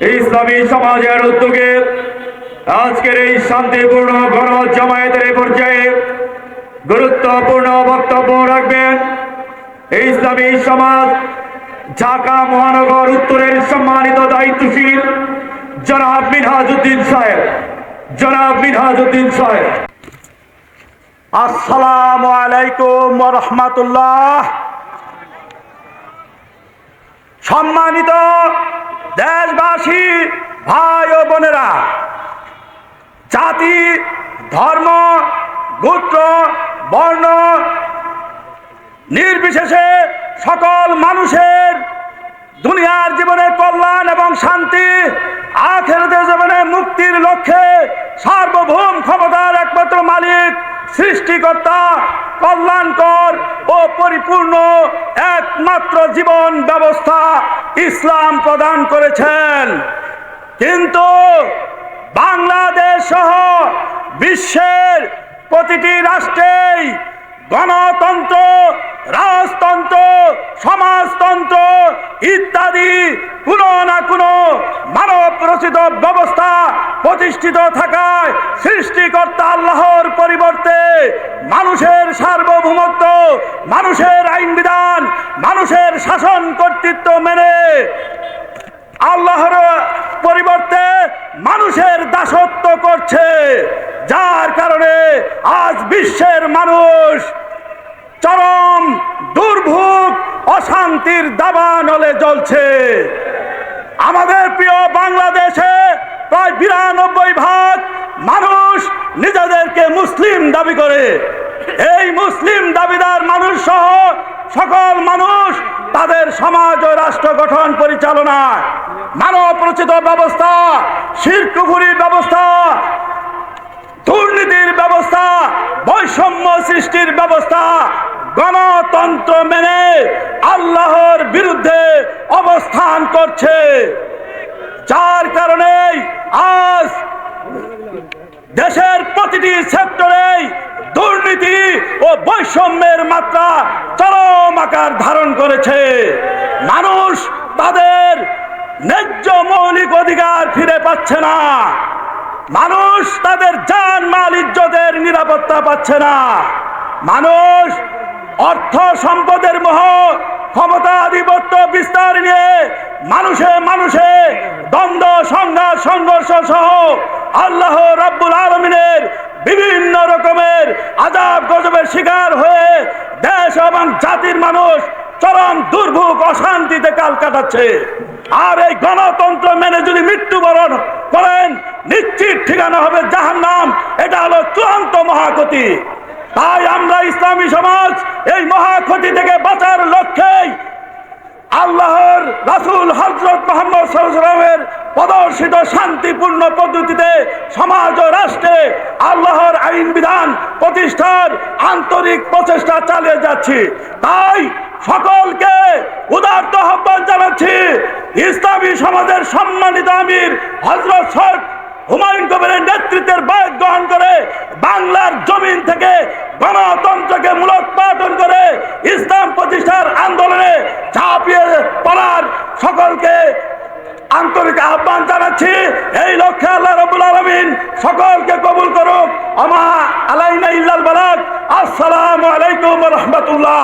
ইসলামী সমাজের উদ্যোগে আজকের এই শান্তিপূর্ণ গণ জামায়াতের পর্যায়ে গুরুত্বপূর্ণ বক্তব্য রাখবেন। ইসলামী সমাজ ঢাকা মহানগর উত্তরের সম্মানিত দায়িত্বশীল জনাব মিনহাজউদ্দিন সাহেব। জনাব মিনহাজউদ্দিন সাহেব। আসসালামু আলাইকুম রহমাতুল্লাহ। সম্মানিত বোনেরা, জাতি, ধর্ম, গোত্র, বর্ণ, নির্বিশেষে সকল মানুষের দুনিয়ার জীবনে কল্যাণ এবং শান্তি, আখেরাতের জীবনে মুক্তির লক্ষ্যে সার্বভৌম ক্ষমতার একমাত্র মালিক, সৃষ্টিকর্তা, কল্যাণকর ও পরিপূর্ণ একমাত্র জীবন ব্যবস্থা ইসলাম প্রদান করেছেন। কিন্তু বাংলাদেশ সহ বিশ্বের প্রতিটি রাষ্ট্রেই গণতন্ত্র, রাজতন্ত্র, সমাজতন্ত্র ইত্যাদি কোনো না কোনো মানব রচিত ব্যবস্থা প্রতিষ্ঠিত থাকায় সৃষ্টিকর্তা আল্লাহর পরিবর্তে মানুষের সার্বভৌমত্ব, মানুষের আইন বিধান, মানুষের শাসন কর্তৃত্ব মেনে আল্লাহর পরিবর্তে মানুষের দাসত্ব করছে। যার কারণে আজ বিশ্বের মানুষ চরম দুর্ভোগ, অশান্তির দাবানলে জ্বলছে। আমাদের প্রিয় বাংলাদেশে প্রায় বিরানব্বই ভাগ মানুষ নিজেদেরকে মুসলিম দাবি করে। এই মুসলিম দাবিদার মানুষ সহ সকল মানুষ তাদের সমাজ ও রাষ্ট্র গঠন পরিচালনায় মানব ব্যবস্থা শিরকুফুরির ব্যবস্থা, দুর্নীতির ব্যবস্থা, বৈষম্য সৃষ্টির ব্যবস্থা, গণতন্ত্র মেনে আল্লাহর বিরুদ্ধে অবস্থান করছে। যার কারণে আজ দেশের প্রতিটি সেক্টরেই দুর্নীতি ও বৈষম্যের মাত্রা চরম আকার ধারণ করেছে। ন্যায্য মৌলিক অধিকার ফিরে পাচ্ছে না। মানুষ তাদের জান, মাল, ইজ্জতের নিরাপত্তা পাচ্ছে না। মানুষ অর্থ সম্পদের মোহ, ক্ষমতা, আধিপত্য বিস্তার নিয়ে মানুষে মানুষে দ্বন্দ্ব, সংঘাত, সংঘর্ষ সহ আল্লাহ রাব্বুল আলমিনের বিভিন্ন রকমের আজাব গজবের শিকার হয়ে দেশ এবং জাতির মানুষ চরম অশান্তিতে কাল কাটাচ্ছে। আর এই গণতন্ত্র মেনে যদি মৃত্যুবরণ করেন, নিশ্চিত ঠিকানা হবে জাহান্নাম। এটা হলো চূড়ান্ত মহাক্ষতি। তাই আমরা ইসলামী সমাজ এই মহাক্ষতি থেকে বাঁচার লক্ষ্যেই আল্লাহর রাসূল হজরত মোহাম্মদ প্রদর্শিত শান্তিপূর্ণ পদ্ধতিতে সমাজ ও রাষ্ট্রে আল্লাহর আইন বিধান প্রতিষ্ঠার আন্তরিক প্রচেষ্টা চালিয়ে যাচ্ছি। তাই সকলকে উদার্ত আহ্বান জানাচ্ছি ইসলামী সমাজের সম্মানিত আমির হজরত শেখ হুমায়ুন কবিরের নেতৃত্বের বায়ক গ্রহণ করে বাংলার জমিন থেকে গণতন্ত্রকে মূলোৎপাটন করে ইসলাম প্রতিষ্ঠার আন্দোলনে ঝাঁপিয়ে পড়ার সকলকে আন্তরিক আহ্বান জানাচ্ছি। এই লক্ষ্যে আল্লাহ রবুল আলমিন সকলকে কবুল করুক। আমা আলাইনা ইল্লাল বালাক আসসালামু আলাইকুম রহমতুল্লাহ।